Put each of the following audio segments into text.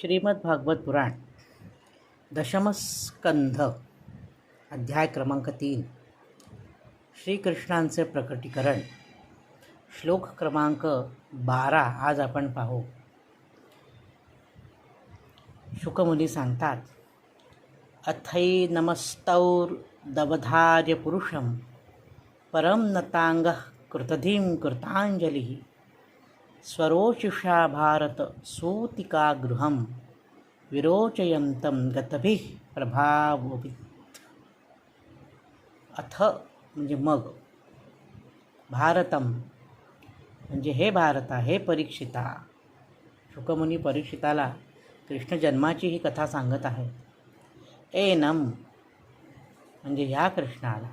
श्रीमद भागवत पुराण दशमस्कंध अध्याय क्रमांक तीन. श्रीकृष्णांचे प्रकटीकरण. श्लोक क्रमांक बारा आज आपण पाहू. शुकमुनी सांगतात अथै नमस्तौर्दवधार्य पुरुषं परम नतांग कृतधीं कृतांजलिः स्वरोचिषा भारत सूतिकागृहं विरोचयन्तं गतभिः प्रभाववित् अथ म्हणजे मग भारतम म्हणजे हे भारता हे परीक्षिता। शुकमुनी परीक्षिताला कृष्ण जन्माची ही कथा सांगत आहे एनम म्हणजे ह्या कृष्णाला।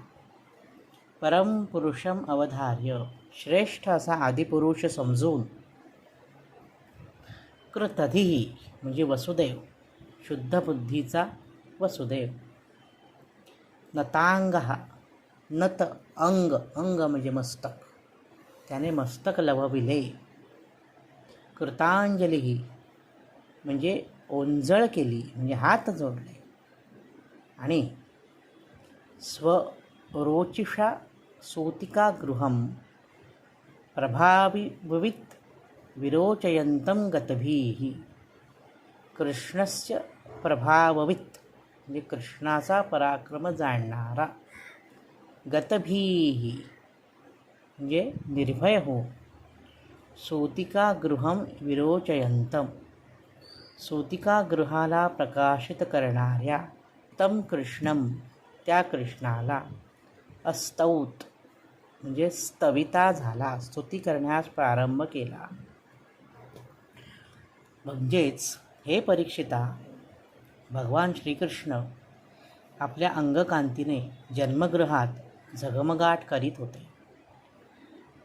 परमपुरुषम अवधार्य श्रेष्ठ असा आदिपुरुष समजून कृतधीही म्हणजे वसुदेव शुद्ध बुद्धीचा वसुदेव. नतांग हा नत अंग अंग म्हणजे मस्तक. त्याने मस्तक लवविले. कृतांजली म्हणजे ओंजळ केली म्हणजे हात जोडले. आणि स्वरोचिषा सूतिकागृहं प्रभाविवित् विरोचयन्तं गतभीः। कृष्णस्य प्रभाववित। म्हणजे कृष्णाचा पराक्रम जाणणारा। गतभीः। म्हणजे निर्भय हो। सूतिकागृहं विरोचयन्तं। सूतिकागृहाला प्रकाशित करणाऱ्या तम कृष्णम त्या कृष्णाला अस्तौत। म्हणजे स्तविता झाला स्तुती करण्यास प्रारंभ केला। म्हणजेच हे परीक्षिता भगवान श्रीकृष्ण आपल्या अंगकांतीने जन्मगृहात झगमगाट करीत होते.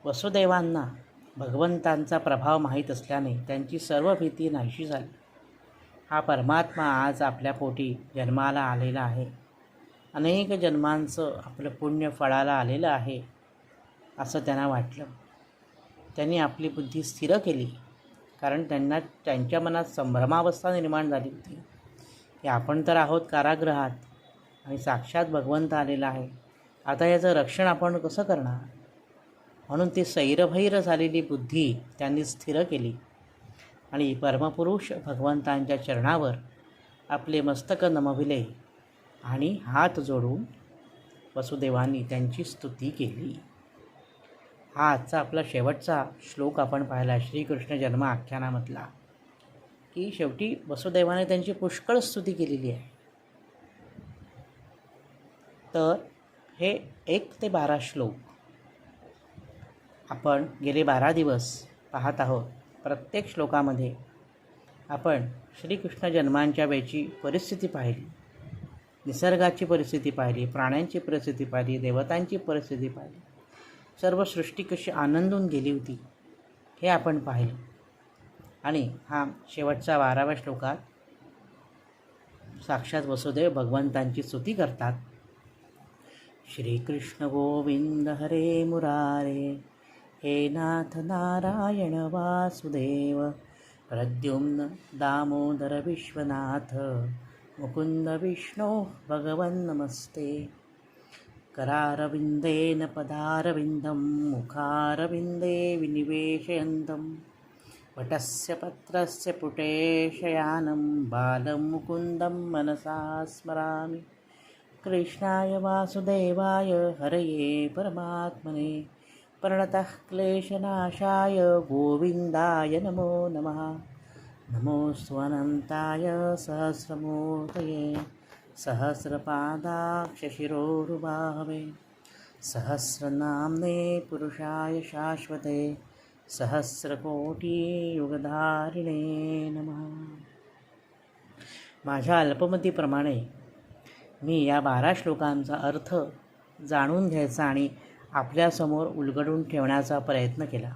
वसुदेवांना भगवंतांचा प्रभाव माहीत असल्याने त्यांची सर्व भीती नाहीशी झाली. हा परमात्मा आज आपल्या पोटी जन्माला आलेला आहे. अनेक जन्मांचं आपलं पुण्य फळाला आलेलं आहे असं त्यांना वाटलं. त्यांनी आपली बुद्धी स्थिर केली. कारण त्यांना त्यांच्या मनात संभ्रमावस्था निर्माण झाली होती. की आपण तर आहोत कारागृहात आणि साक्षात भगवंत आलेला आहे. आता याचं रक्षण आपण कसं करणार? म्हणून ती सैरभैर झालेली बुद्धी त्यांनी स्थिर केली. आणि परमपुरुष भगवंतांच्या चरणावर आपले मस्तक नमविले आणि हात जोडून वसुदेवांनी त्यांची स्तुती केली. हा आजचा आपला शेवटचा श्लोक आपण पाहिला श्रीकृष्ण जन्म आख्यानामधला. की शेवटी वसुदेवाने त्यांची पुष्कळ स्तुती केलेली आहे. तर हे एक ते बारा श्लोक आपण गेले बारा दिवस पाहत आहोत. प्रत्येक श्लोकामध्ये आपण श्रीकृष्ण जन्मांच्या वेळची परिस्थिती पाहिली. निसर्गाची परिस्थिती पाहिली प्राण्यांची परिस्थिती पाहिली देवतांची परिस्थिती पाहिली. सर्व सृष्टी कशी आनंदून गेली होती हे आपण पाहिलं. आणि हा शेवटचा बाराव्या श्लोकात साक्षात वसुदेव भगवंतांची स्तुती करतात. श्रीकृष्ण गोविंद हरे मुरारे हे नाथ नारायण वासुदेव प्रद्युम्न दामोदर विश्वनाथ मुकुंद विष्णो भगवन् नमस्ते. करारविन्देन पदारविन्दं मुखारविन्दे विनिवेशयन्तं वटस्य पत्रस्य पुटेशयानं बालं मुकुन्दं मनसा स्मरामि। कृष्णाय वासुदेवाय हरये परमात्मने। प्रणतः क्लेशनाशाय गोविन्दाय नमो नमः। नमोऽस्त्वनन्ताय सहस्रमूर्तये सहस्रपादाक्षशिरोरुबाहवे। सहस्रनाम्ने पुरुषाय शाश्वते। सहस्रकोटीयुगधारिणे नमः। माझ्या अल्पमतीप्रमाणे मी या बारा श्लोकांचा अर्थ जाणून घ्यायचा आणि आपल्यासमोर उलगडून ठेवण्याचा प्रयत्न केला.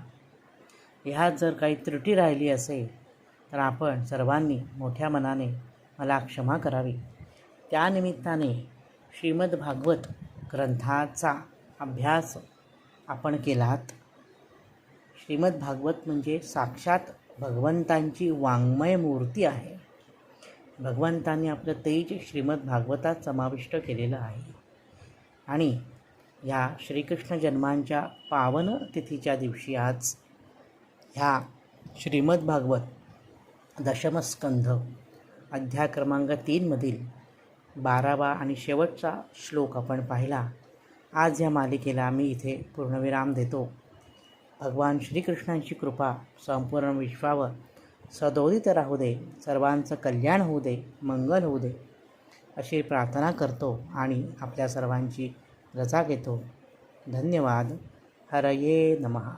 ह्यात जर काही त्रुटी राहिली असेल तर आपण सर्वांनी मोठ्या मनाने मला क्षमा करावी. त्यानिमित्ताने श्रीमद भागवत ग्रंथाचा अभ्यास आपण केलात. श्रीमद भागवत म्हणजे साक्षात भगवंतांची वाङ्मय मूर्ती आहे. भगवंतांनी आपलं तेज श्रीमद भागवतात समाविष्ट केलेलं आहे. आणि ह्या श्रीकृष्ण जन्मांच्या पावन तिथीच्या दिवशी आज ह्या श्रीमद भागवत दशमस्कंध अध्याय क्रमांक तीनमधील बारावा आणि शेवटचा श्लोक आपण पाहिला. आज या मालिकेला मी इथे पूर्णविराम देतो. भगवान श्रीकृष्णांची कृपा संपूर्ण विश्वावर सदोदित राहू दे सर्वांचं कल्याण होऊ दे मंगल होऊ दे अशी प्रार्थना करतो आणि आपल्या सर्वांची रजा घेतो. धन्यवाद. हरये नमः.